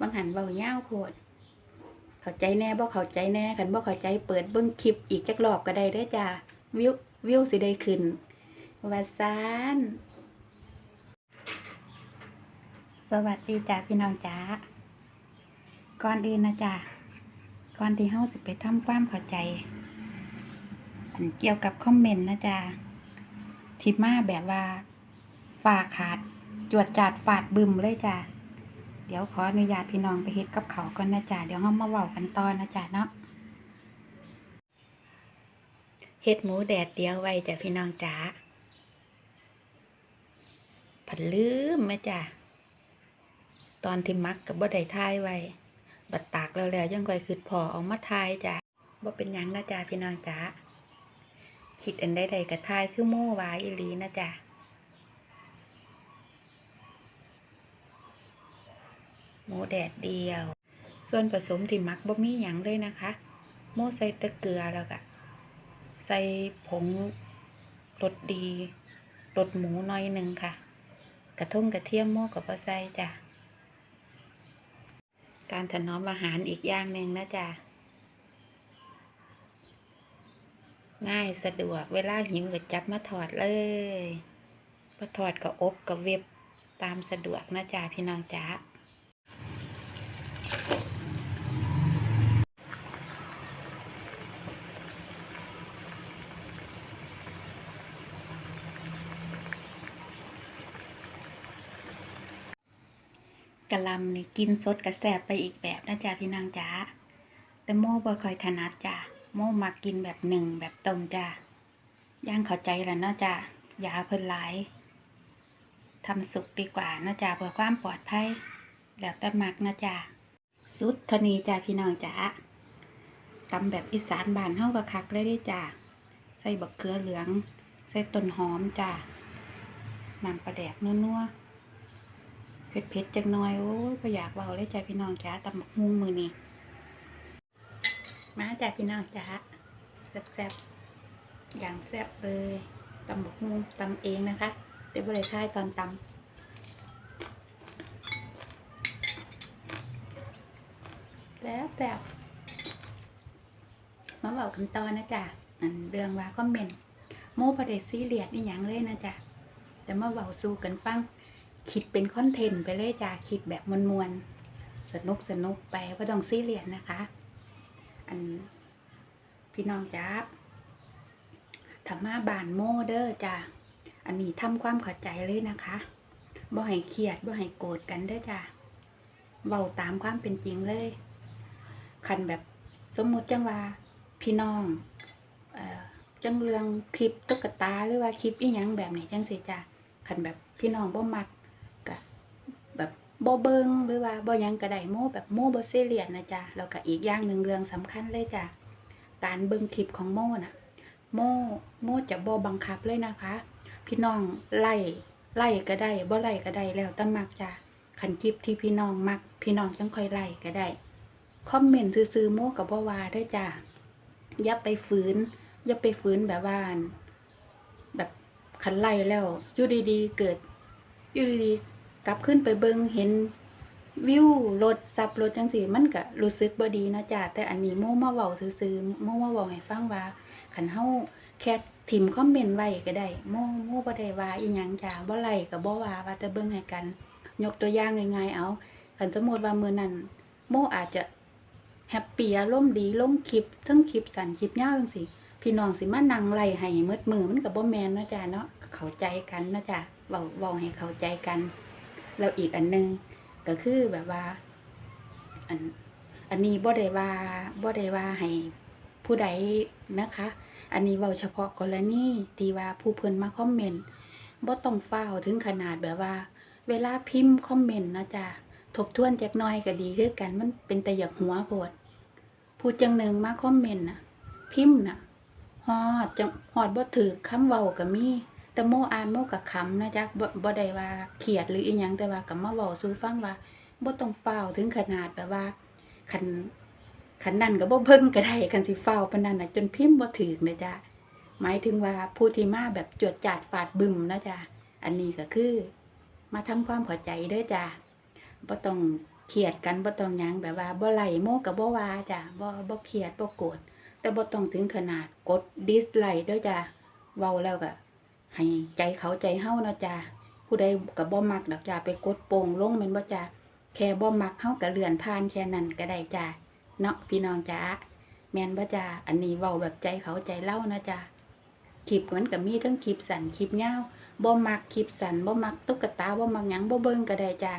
บางหันเบาเย้าวโพดเข้าใจแน่บ่เข้าใจแน่คันบ่เข้าใจเปิดเบิ่งคลิปอีกจักรอบก็ได้เด้อจ้าวิววิวสิได้ขึ้นวาซานสวัสดีจ้าพี่น้องจ้าก่อนอื่นนะจ้าก่อนที่เฮาสิไปทำความเข้าใจ อันเกี่ยวกับคอมเมนต์นะจ้าที่มาแบบว่าฝ่าขาด จวดจาดฝาดบึมเลยจ้า เดี๋ยวขออนุญาตพี่น้องไปเฮ็ดกับเขาก่อนนะจ๊ะเดี๋ยวเรามาเว้ากันต่อนะจ๊ะเนาะเฮ็ดหมูแดดเดียวไว้จ้ะพี่น้องจ๋าผัดลืมไหมจ้ะตอนที่มักกับบ่ได้ทายไว้ บัดตากแล้วแล้วยังก่อยคือพอเอามาทายจ้ะบ่เป็นยังนะจ๊ะพี่น้องจ๋าคิดอันใดๆก็ทายคือโม่วาอีลีนะจ๊ะ มูแดดเดียว ส่วนผสมที่มักบ่มีหยังเลยนะคะโมใส่ตะเกลือแล้วก็ใส่ผงรสดีรสหมูน้อยหนึ่งค่ะ กระทุ่งกระเทียมโมกับปลาใส่จ้ะ การถนอมอาหารอีกอย่างหนึ่งนะจ๊ะง่ายสะดวกเวลาหิวก็จับมาถอดเลยพอถอดก็อบก็เว็บตามสะดวกนะจ๊ะพี่น้องจ๊ะ กะลำนี่กินสดกระแสบไปอีกแบบนะจ๊ะพี่นางจ๋าแต่โม่บ่ค่อยถนัดจ้ะโม่มักกินแบบหนึ่งแบบต้มจ้ะย่างเข้าใจแล้วเนาะจ้ะอยาเพิ่นหลายทำสุกดีกว่านะจ๊ะเพื่อความปลอดภัย แล้วแต่มักนะจ๊ะ สุดทนีจ้ะพี่น้องจ๋าตำแบบอีสานบ้านเฮาก็คักเลยเด้จ้ะใส่บักเขือเหลือง ใส่ต้นหอมจ้ะน้ำปลาแดกนัวๆเผ็ดผ็ดๆจักหน่อยโอ้ยก็อยากเบาเลยจ้ะพี่น้องจ้าตำบักฮุงมือนี่มาจ้ะพี่น้องจ้าแซ่บๆอย่างแซ่บเลยตำบักฮุงตำเองนะคะเดี๋ยวบริท้ายตอนตำ แซ่บแซ่มาบากันต่อนะจ๊ะอันเรื่องว่าคอมเมนต์โมประเดซีเรียสนี่ยังเลยนะจ๊ะแต่มาเบาสู้กันฟังคิดเป็นคอนเทนต์ไปเลยจ้าคิดแบบมวนๆสนุกสนุกไปว่าต้องซีเรียสนะคะ อันพี่น้องจ้าธรรมาบานโมเดอร์จ้าอันนี้ทำความเข้าใจเลยนะคะบ่ให้เครียดบ่ให้โกรธกันเด้อจ้าเบาตามความเป็นจริงเลย คันแบบสมมุติจังว่าพี่น้องอจังเรื่องคลิปตุ๊กตาหรือว่าคลิปอีหยังแบบนี้จังสิจ้าคันแบบพี่น้องบ่มักกะแบบบ่เบิงหรือว่าบ่ยังก็ไดโม่แบบโม่บ่ซีเรียสนะจ๊ะแล้วก็อีกอย่างหนึ่งเรื่องสำคัญเลยจ้ะการเบิ่งคลิปของโมน่ะ โม่โม่จะบ่บังคับเลยนะคะ พี่น้องไล่ไล่ก็ได้บ่ไล่ก็ได้แล้วแต่มักจ้ะคันคลิปที่พี่น้องมัก พี่น้องจังค่อยไล่ก็ได้ คอมเมนต์ซื่อๆโมก็บ่วาได้จ้ะอย่าไปฝืนอย่าไปฝืนแบบว่าแบบขันไล่แล้วอยู่ดีๆ เกิดอยู่ดีๆกลับขึ้นไปเบิงเห็นวิวรถซับรถจังสีมันก็รู้สึกบ่ดีนะจ๊ะแต่อันนี้โมมาเว้าซื่อๆโมมาเว้าให้ฟังว่าคันเฮาแค่ทิมคอมเมนต์ไว้ก็ได้โมโมบ่ได้ว่าอีหยังจ้ะบ่ไล่ก็บ่ว่าว่าแต่เบิ่งให้กัน ยกตัวอย่างง่ายๆเอาคันสมมติว่ามื้อนั้นโมอาจจะ แฮปปี้อารมณ์ดีลงคลิปทั้งคลิปสั้นคลิปยาวจังซี่พี่น้องสิมานั่งไล่ให้มืดมือมันกับบ่แมนนะจ้ะเนาะเข้าใจกันนะจ้ะเว้าเว้าให้เข้าใจกันแล้วอีกอันหนึงก็คือแบบว่า อันอันนี้บ่ได้ว่าบ่ได้ว่าให้ผู้ใดนะคะ อันนี้เว้าเฉพาะกรณีที่ว่าผู้เพิ่นมาคอมเมนต์บ่ต้องฟ้าถึงขนาดแบบว่า เวลาพิมพ์คอมเมนต์นะจ้ะ ทบทวนจักหน่อยก็ดีคือกันมันเป็นแต่อยากหัวโพดผู้จังหนึ่งมาคอมเมนต์นะพิมพ์นะฮอดจังฮอดบ่ถือคำเว้าก็มีแต่โมอ่านโมก็ขำนะจ๊ะบ่บได้ว่าเครียดหรืออีหยังแต่ว่าก็มาเว้าสู่ฟังว่าบ่ต้องฟ้าถึงขนาดแบบว่าคันคันนั้นก็บ่เบิ่งก็ได้คันสิฟ้าปานนั้นน่ะจนพิมพ์บ่ถูกนะจ๊ะหมายถึงว่าผู้ที่มาแบบจวดจาดฟาดบึมนะจ๊ะอันนี้ก็คือ มาทำความเข้าใจเด้อจ้ะ บ่ต้องเครียดกันบ่ต้องหยังแบบว่าบ่ไหลโมก็บ่ว่าจ้ะบ่บ่เครียดบ่โกรธแต่บ่ต้องถึงขนาดกดดิสไลค์ด้อจ้ะเว้าแล้วก็ให้ใจเขาใจเฮาเนาะจ้ะผู้ใดก็บ่มักดอกจ้ะไปกดโป่งลงแม่นบ่จ้ะแค่บ่มักเฮาก็เลื่อนผ่านแค่นั้นก็ได้จ้ะเนาะพี่น้องจ้ะแม่นบ่จ้ะอันนี้เว้าแบบใจเขาใจเล่านะจ้ะคลิปมันก็มีทั้งคลิปสั้นคลิปยาวบ่มักคลิปสั้นบ่มักตุ๊กตาบ่มักหยังบ่เบิ่งก็ได้จ้ะ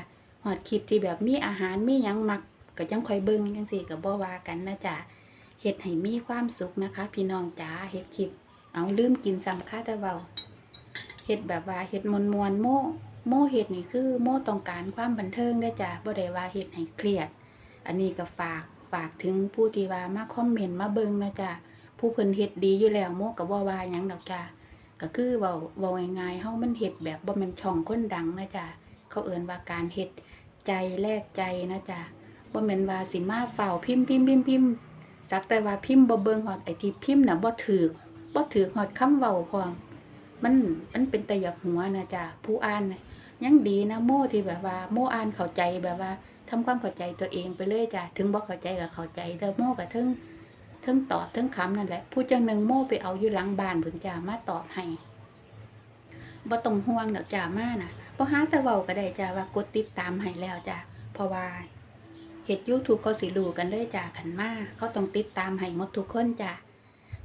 อดคลิปที่แบบมีอาหารมียังมักก็จังคอยเบิ่งจังซี่ก็บ่ว่ากันนะจ๊ะเฮ็ดให้มีความสุขนะคะ พี่น้องจ๋าเฮ็ดคลิป เอาลืมกินซ้ำค่าแต่เว้าเฮ็ดแบบว่าเฮ็ดมวนๆโม่โม่เฮ็ดนี่คือ โม่ต้องการความบันเทิงได้จ้ะบ่ได้ว่าเฮ็ดให้เครียด อันนี้ก็ฝากฝากถึงผู้ที่ว่ามาคอมเมนต์มาเบิ่งนะจ๊ะผู้เพิ่นเฮ็ดดีอยู่แล้วโม่ก็บ่ว่ายังดอกจ้ะก็คือเว้าเว้าง่ายๆเฮ้ามันเฮ็ดแบบบ่ม่นช่องคนดังนะจ๊ะ เขาเอิ้นว่าการเฮ็ดใจแลกใจนะจ๊ะบ่แม่นว่าสิมาเฝ้าพิมพ์พิมพ์พิมพ์พิมพ์สักแต่ว่าพิมพ์บ่เบิ่งฮอดไอ้ที่พิมพ์น่ะบ่ถูกบ่ถูกฮอดคำเว้าพร้อมมันมันเป็นตะหยักหัวนะจ๊ะผู้อ่านยังดีนะโมที่แบบว่า โมอ่านเข้าใจแบบว่าทำความเข้าใจตัวเองไปเลยจ้ะถึงบ่เข้าใจก็เข้าใจแต่โมก็ถึงถึงตอบถึงคำนั่นแหละ ผู้จังหนึ่งโมไปเอาอยู่หลังบ้านเพิ่นจ้ะมาตอบให้บ่ต้องห่วงดอกจ้ะมาน่ะ บ่หาแต่เว้าก็ได้จ้ะว่ากดติดตามให้แล้วจ้ะเพราะว่าเฮ็ด YouTube เขาสิรู้กันเลยจ้ะขันมาเขาต้องติดตามให้หมดทุกคนจ้ะ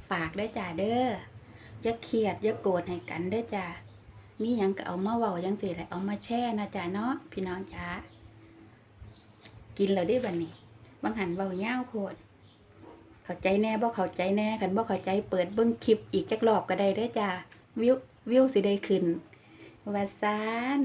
ฝากเด้จ้ะเด้ออย่าเครียดอย่าโกรธให้กันเด้อจ้ะมีหยังก็เอามาเว้าจังซี่แหละเอามาแชร์นะจ้ะเนาะพี่น้องจ้ะกินแล้วได้บัดนี้บางหันเว้ายาวโพดเข้าใจแน่บ่เข้าใจแน่คันบ่เข้าใจเปิดเบิ่งคลิปอีกจักรอบก็ได้เด้อจ้ะวิววิวสิได้ขึ้น ว่าซาน